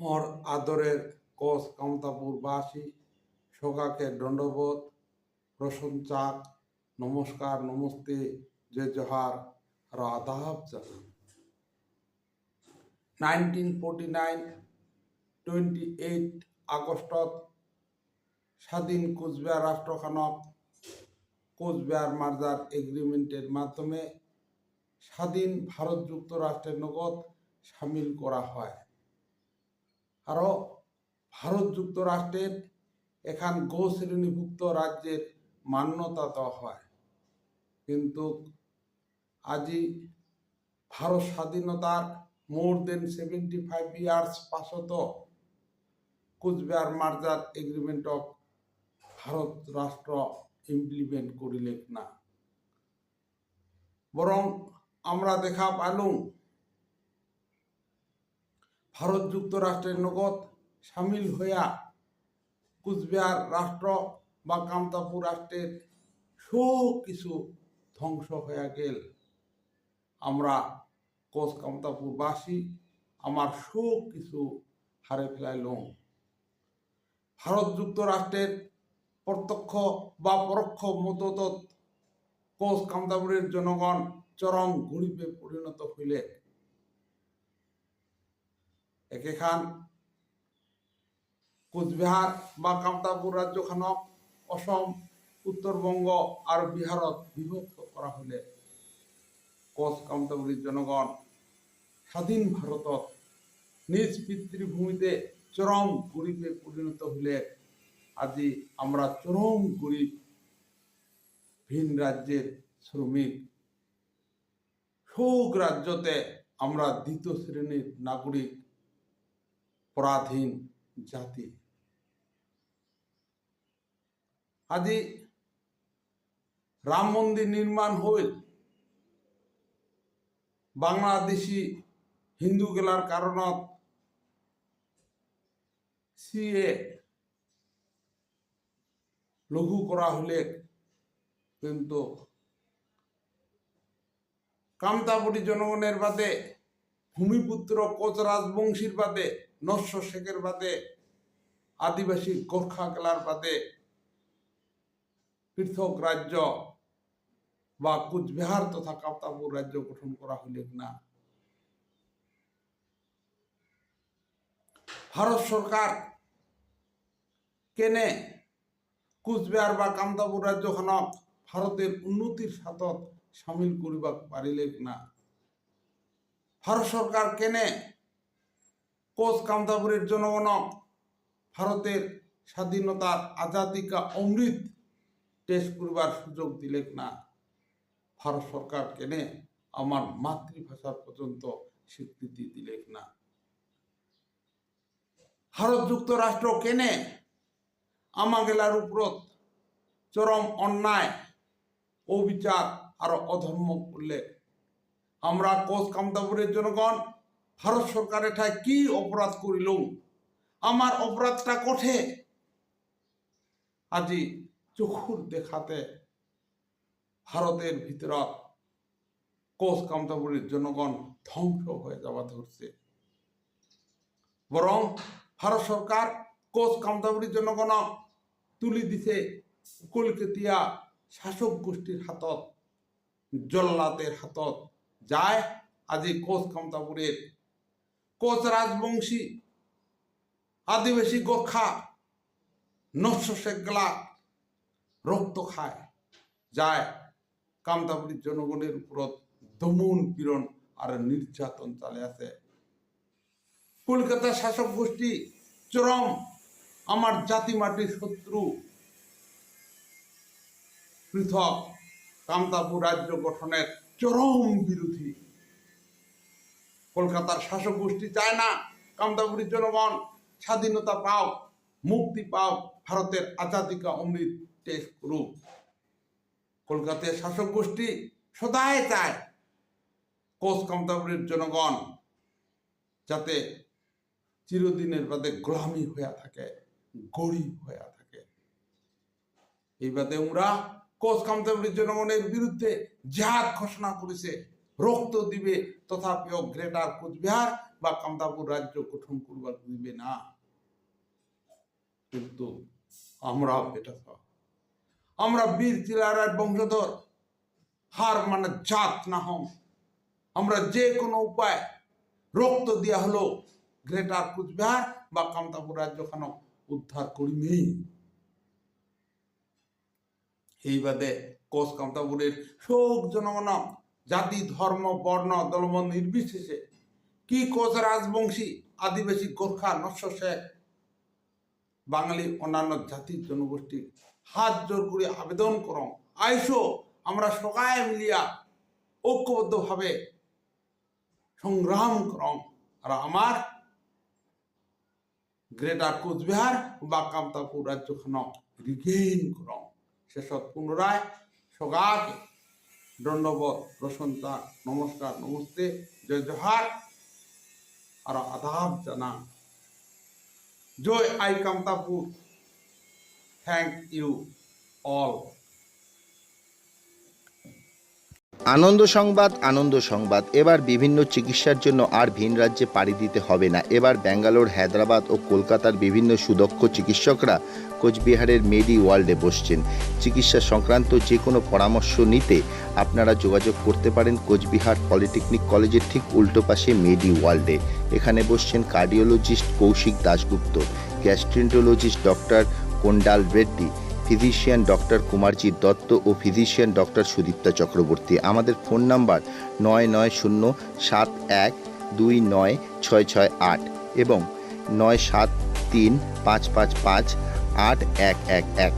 মোর আদরের কোষ কামতাপুরবাসী সকাকে দণ্ডবোধ প্রশংসাক নমস্কার, নমস্তে যে জহার আদাব জানান। Nineteen forty nine twenty eight আগষ্টত স্বাধীন কোচবিহার রাষ্ট্রখানক, কোচবিহার মার্জার এগ্রিমেন্টের মাধ্যমে স্বাধীন ভারত যুক্তরাষ্ট্রের নগদ সামিল করা হয়। আরও ভারত যুক্তরাষ্ট্রের এখান গো শ্রেণীভুক্ত রাজ্যের মান্যতা দেওয়া হয়। কিন্তু আজি ভারত স্বাধীনতার more than seventy five years পাশত কোচবিহার মার্জার এগ্রিমেন্টক ভারত রাষ্ট্র ইমপ্লিমেন্ট করিলেন না। বরং আমরা দেখা পালুম ভারত যুক্তরাষ্ট্রের নগদ সামিল হইয়া কুচবিহার রাষ্ট্র বা কামতাপুর রাষ্ট্রের সব কিছু ধ্বংস হইয়া গেল। আমরা কোচ কামতাপুরবাসী, আমার সব কিছু হারে ফেলাইলাম। ভারত যুক্তরাষ্ট্রের প্রত্যক্ষ বা পরোক্ষ মদত কোচ কামতাপুরের জনগণ চরম গরিবে পরিণত হইলে একেখান কোচবিহার বা কামতাপুর রাজ্যখানক, অসম, উত্তরবঙ্গ আর বিহারত বিভক্ত করা হলে কোচ কামতাপুরীর জনগণ স্বাধীন ভারতত নিজ পিতৃভূমিতে চরম গরিবে পরিণত হলে আজি আমরা চরম গরিব, ভিন রাজ্যের শ্রমিক। সুখ রাজ্যতে আমরা দ্বিতীয় শ্রেণির নাগরিক। পরাধীন জাতি। আজি রাম মন্দির নির্মাণ হইল। বাংলাদেশি হিন্দু গেলার কারণত সিএ লঘু করা হলে কিন্তু কামতাপুরী জনগণের বাদে, ভূমিপুত্র কোচ রাজবংশীর বাদে নস্য শেখের বাদে, আদিবাসী গোর্খা গেলার বাদে পৃথক রাজ্য বা কুচবিহার তথা কামতাপুর রাজ্য গঠন করা হইলে না? ভারত সরকার কেনে কুচবিহার বা কামতাপুর রাজ্যখনক ভারতের উন্নতির সাথত সামিল করিবা পারিলে না? ভারত সরকার কেনে কোচ কামতাপুরের জনগণক ভারতের স্বাধীনতার আজাদিকা অমৃত টেস্ট করবার সুযোগ দিলে না। ভারত সরকার কেনে আমার মাতৃভাষার পর্যন্ত স্বীকৃতি দিলে না। ভারত যুক্তরাষ্ট্র কেনে আমাগেলার উপরত চরম অন্যায়, অবিচার আর অধর্ম করলে আমরা কোচ কামতাপুরের জনগণ ভারত সরকারের ঠায় কি অপরাধ করিল? আমার অপরাধটা কঠে? আজি চক্ষুর দেখাতে ভারতের ভিতরত কোচ কামতাপুরের জনগণ ধ্বংস হয়ে যাওয়া ধরছে। বরং ভারত সরকার কোচ কামতাপুরীর জনগণক তুলি দিছে কলকাতিয়া শাসক গোষ্ঠীর হাতত জল্লাতের হাতত। যায় আজি কোচ কামতাপুরের কোচ রাজবংশী, আদিবাসী গোর্খা নস্য শেখলা রক্ত খায়, যায় কামতাপুরীর জনগণের উপরত দমন পীড়ন আর নির্যাতন চালে আছে। কলকাতার শাসক গোষ্ঠী, চরম আমার জাতি মাটির শত্রু, পৃথক কামতাপুর রাজ্য গঠনের চরম বিরোধী কলকাতার শাসক গোষ্ঠী চায় না। কামতাপুরীর জনগণ স্বাধীনতা পাও, মুক্তি পাও, ভারতের আজাদিকা অমৃত টেস্ট করুক। কলকাতার শাসক গোষ্ঠী সদায় চায় কোচ কামতাপুরীর জনগণ যাতে চিরদিনের বাদে গোলামি হইয়া থাকে, গরিব হইয়া থাকে। এই বাদে ওরা কোচ কামতাপুরীর জনগণের বিরুদ্ধে জাহাদ ঘোষণা করেছে। রক্ত দিবে, তথাপিও গ্রেটার কোচবিহার বা কামতাপুর রাজ্য গঠন করবার দিবে না। কিন্তু আমরা এটা। আমরা বীর চিলারায় বংশধর, হার মানে জাত না হম। আমরা যে কোনো উপায় রক্ত দিয়া হলো গ্রেটার কুচবিহার বা কামতাপুর রাজ্যখানক উদ্ধার করিমেই এই বাদে কোষ কামতাপুরের শোক জনগণ জাতি, ধর্ম, বর্ণ দলবন্ধ নির্বিশেষে কি কোচ রাজবংশী, আদিবাসী গোর্খা, নস্য শেখ, বাঙালি অন্যান্য জাতির জনগোষ্ঠী হাত জোর করে আবেদন করম আইসো, আমরা সবাই মিলিয়া ঐক্যবদ্ধভাবে সংগ্রাম করম আর আমার গ্রেটার কোচবিহার বা কামতাপুর রাজ্যখানক রিগেইন করম শেষত পুনরায় সগাকে দণ্ডবোধ প্রশংসা নমস্কার, নমস্তে, জয় জোহার আর আদাব জানা জয় I Kamtapur. Thank you all Ananda Sangbad Ananda Sangbad. এবার বিভিন্ন চিকিৎসার জন্য আর ভিন রাজ্যে পাড়ি দিতে হবে না। এবার ব্যাঙ্গালোর, হায়দ্রাবাদ ও কলকাতার বিভিন্ন সুদক্ষ চিকিৎসকরা কোচবিহারের মেডি ওয়ার্ল্ডে বসছেন। চিকিৎসা সংক্রান্ত যে কোনো পরামর্শ নিতে আপনারা যোগাযোগ করতে পারেন কোচবিহার পলিটেকনিক কলেজের ঠিক উল্টো পাশে মেডি ওয়ার্ল্ডে। এখানে বসছেন cardiologist Kaushik Dasgupta, gastroenterologist doctor Kondal Reddy, physician doctor Kumarji Dutta ও ফিজিশিয়ান ডক্টর সুদীপ্তা চক্রবর্তী। আমাদের ফোন নাম্বার নয় নয় শূন্য সাত এক দুই নয় ছয় ছয় আট এবং নয় সাত তিন পাঁচ পাঁচ পাঁচ আট এক এক এক।